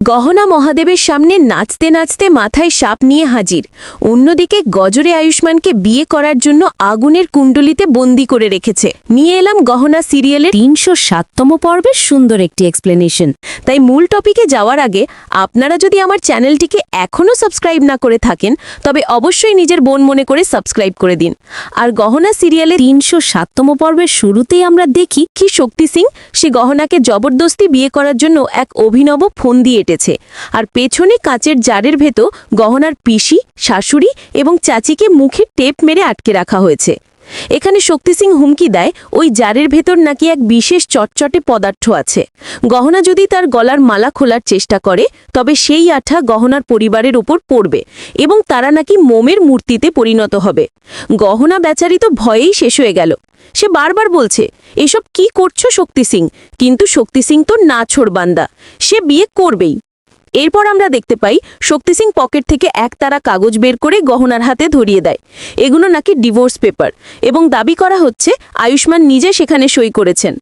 গহনা মহাদেবের সামনে নাচতে নাচতে মাথায় সাপ নিয়ে হাজির। অন্যদিকে গজরে আয়ুষ্মানকে বিয়ে করার জন্য আগুনের কুণ্ডলিতে বন্দি করে রেখেছে। নিয়ে এলাম গহনা সিরিয়ালের তিনশো সাততম পর্বের সুন্দর একটি এক্সপ্লেনেশন তাই মূল টপিকে যাওয়ার আগে আপনারা যদি আমার চ্যানেলটিকে এখনও সাবস্ক্রাইব না করে থাকেন, তবে অবশ্যই নিজের বোন মনে করে সাবস্ক্রাইব করে দিন। আর গহনা সিরিয়ালের তিনশো সাততম পর্বের শুরুতেই আমরা দেখি কি শক্তি সিং সে গহনাকে জবরদস্তি বিয়ে করার জন্য এক অভিনব ফোন দিয়ে এটেছে আর পেছনে কাঁচের জারের ভেতর গহনার পিসি, শাশুড়ি এবং চাচিকে মুখে টেপ মেরে আটকে রাখা হয়েছে। এখানে শক্তি সিং হুমকি দেয়, ওই জারের ভেতর নাকি এক বিশেষ চটচটে পদার্থ আছে। গহনা যদি তার গলার মালা খোলার চেষ্টা করে, তবে সেই আঠা গহনার পরিবারের উপর পড়বে এবং তারা নাকি মোমের মূর্তিতে পরিণত হবে। গহনা বেচারি তো ভয়েই শেষ হয়ে গেল। সে বারবার বলছে, এসব কি করছ শক্তি সিং? কিন্তু শক্তি সিং তো না ছোড়বান্দা সে বিয়ে করবেই। এরপর আমরা দেখতে পাই, শক্তি সিং পকেট থেকে এক তারা কাগজ বের করে গহনার হাতে ধরিয়ে দেয়। এগুলো নাকি ডিভোর্স পেপার এবং দাবি করা হচ্ছে, আয়ুষ্মান নিজে সেখানে সই করেছেন।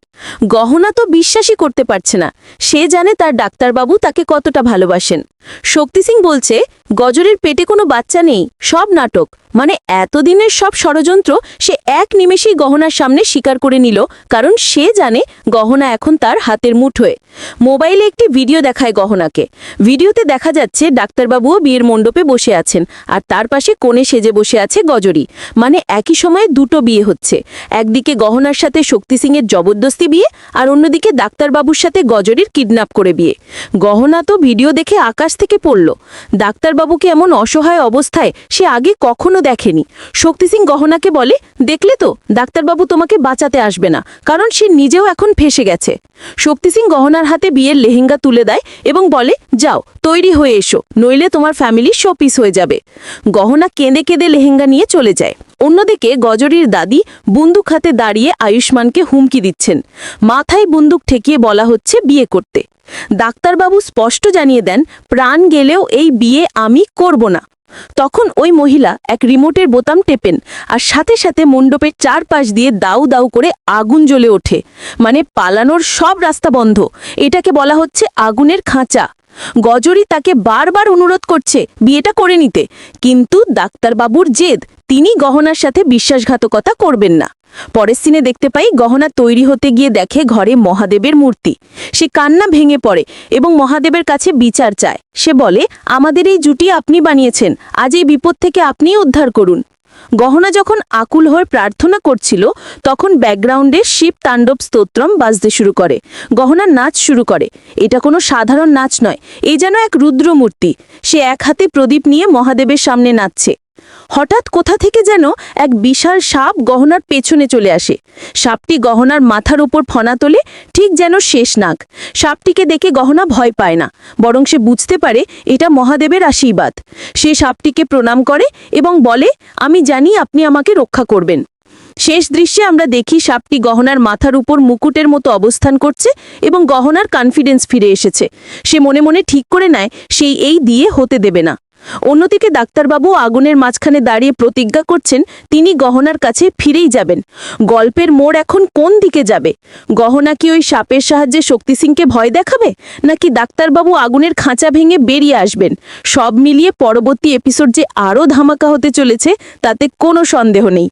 গহনা তো বিশ্বাসই করতে পারছে না। সে জানে তার ডাক্তারবাবু তাকে কতটা ভালোবাসেন। শক্তি সিং বলছে, গজরের পেটে কোনো বাচ্চা নেই, সব নাটক। মানে এতদিনের সব ষড়যন্ত্র সে এক নিমেষেই গহনার সামনে স্বীকার করে নিল, কারণ সে জানে গহনা এখন তার হাতের মুঠোয় মোবাইলে একটি ভিডিও দেখায় গহনাকে। ভিডিওতে দেখা যাচ্ছে, ডাক্তারবাবুও বিয়ের মণ্ডপে বসে আছেন, আর তার পাশে কোণে সেজে বসে আছে গজরি। মানে একই সময়ে দুটো বিয়ে হচ্ছে। একদিকে গহনার সাথে শক্তি সিংয়ের জবরদস্তি বিয়ে আর অন্যদিকে ডাক্তারবাবুর সাথে গজরির কিডন্যাপ করে বিয়ে। গহনা তো ভিডিও দেখে আকাশ থেকে পড়ল। ডাক্তারবাবুকে এমন অসহায় অবস্থায় সে আগে কখনো দেখেনি। শক্তি সিং গহনাকে বলে, দেখলে তো, ডাক্তারবাবু তোমাকে বাঁচাতে আসবে না, কারণ সে নিজেও এখন ফেসে গেছে। শক্তি সিং গহনার হাতে বিয়ের লেহেঙ্গা তুলে দেয় এবং বলে, যাও, তৈরি হয়ে এসো, নইলে তোমার ফ্যামিলি শোপিস হয়ে যাবে। গহনা কেঁদে কেঁদে লেহেঙ্গা নিয়ে চলে যায়। অন্যদিকে গজরির দাদি বন্দুক হাতে দাঁড়িয়ে আয়ুষ্মানকে হুমকি দিচ্ছেন। মাথায় বন্দুক ঠেকিয়ে বলা হচ্ছে বিয়ে করতে। ডাক্তারবাবু স্পষ্ট জানিয়ে দেন, প্রাণ গেলেও এই বিয়ে আমি করব না। তখন ওই মহিলা এক রিমোটের বোতাম টেপেন আর সাথে সাথে মণ্ডপের চারপাশ দিয়ে দাউ দাউ করে আগুন জ্বলে ওঠে। মানে পালানোর সব রাস্তা বন্ধ। এটাকে বলা হচ্ছে আগুনের খাঁচা। গজরি তাকে বারবার অনুরোধ করছে বিয়েটা করে নিতে। কিন্তু ডাক্তারবাবুর জেদ তিনি গহনার সাথে বিশ্বাসঘাতকতা করবেন না। পরের সিনে দেখতে পাই গহনা তৈরি হতে গিয়ে দেখে ঘরে মহাদেবের মূর্তি। সে কান্না ভেঙে পড়ে এবং মহাদেবের কাছে বিচার চায়। সে বলে, আমাদের এই জুটি আপনি বানিয়েছেন, আজ এই বিপদ থেকে আপনিই উদ্ধার করুন। গহনা যখন আকুল হয়ে প্রার্থনা করছিল, তখন ব্যাকগ্রাউন্ডে শিব তাণ্ডব স্তোত্রম বাজতে শুরু করে। গহনা নাচ শুরু করে। এটা কোনো সাধারণ নাচ নয় এই যেন এক রুদ্রমূর্তি। সে এক হাতে প্রদীপ নিয়ে মহাদেবের সামনে নাচছে। হঠাৎ কোথা থেকে যেন এক বিশাল সাপ গহনার পেছনে চলে আসে। সাপটি গহনার মাথার উপর ফনা তোলে, ঠিক যেন শেষ নাক। সাপটিকে দেখে গহনা ভয় পায় না, বরং সে বুঝতে পারে এটা মহাদেবের আশীর্বাদ। সে সাপটিকে প্রণাম করে এবং বলে, আমি জানি আপনি আমাকে রক্ষা করবেন। শেষ দৃশ্যে আমরা দেখি সাপটি গহনার মাথার উপর মুকুটের মতো অবস্থান করছে এবং গহনার কনফিডেন্স ফিরে এসেছে। সে মনে মনে ঠিক করে নেয়, সেই এই দিয়ে হতে দেবে না। অন্যদিকে ডাক্তারবাবু আগুনের মাঝখানে দাঁড়িয়ে প্রতিজ্ঞা করছেন, তিনি গহনার কাছে ফিরেই যাবেন। গল্পের মোড় এখন কোন দিকে যাবে? গহনা কি ওই সাপের সাহায্যে শক্তি সিংকে ভয় দেখাবে? নাকি ডাক্তারবাবু আগুনের খাঁচা ভেঙে বেরিয়ে আসবেন? সব মিলিয়ে পরবর্তী এপিসোড যে আরও ধামাকা হতে চলেছে, তাতে কোনো সন্দেহ নেই।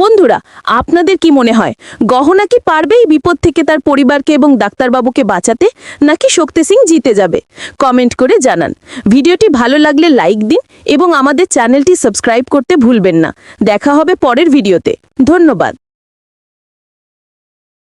বন্ধুরা, আপনাদের কি মনে হয়, গহনা কি পারবে এই বিপদ থেকে তার পরিবারকে এবং ডাক্তারবাবুকে বাঁচাতে, নাকি শক্তি সিং জিতে যাবে? কমেন্ট করে জানান। ভিডিওটি ভালো লাগলে লাইক দিন এবং আমাদের চ্যানেলটি সাবস্ক্রাইব করতে ভুলবেন না। দেখা হবে পরের ভিডিওতে ধন্যবাদ।